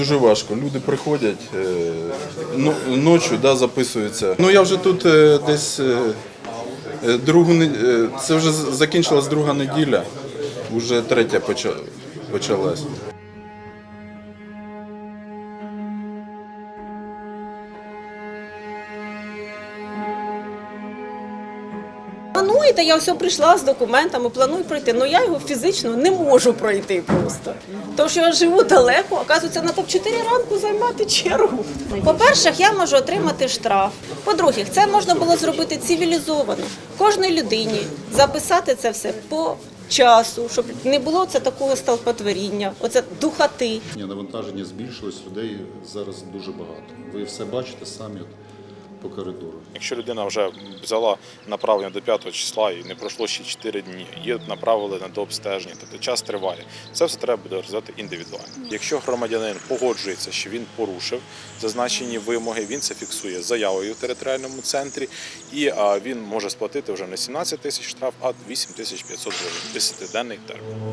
Дуже важко. Люди приходять е, ну, ночі, да, записуються. Ну я вже тут е, десь е, другу це вже закінчилась друга неділя, вже третя почалась. Плануєте, я все прийшла з документами, планую пройти. Ну я його фізично не можу пройти просто. Тому що я живу далеко, оказується, треба в 4 ранку займати чергу. По-перше, я можу отримати штраф. По-друге, це можна було зробити цивілізовано. Кожній людині записати це все по часу, щоб не було це такого столпотворіння, оце духоти. Ні, навантаження збільшилось, людей зараз дуже багато. Ви все бачите самі по коридору. Якщо людина вже взяла направлення до 5 числа і не пройшло ще 4 дні, її направили на дообстеження, тобто час триває. Це все треба буде розглядати індивідуально. Якщо громадянин погоджується, що він порушив зазначені вимоги, він це фіксує заявою в територіальному центрі, і він може сплатити вже не 17 тисяч штраф, а 8 тисяч 500 гривень. 10-денний термін.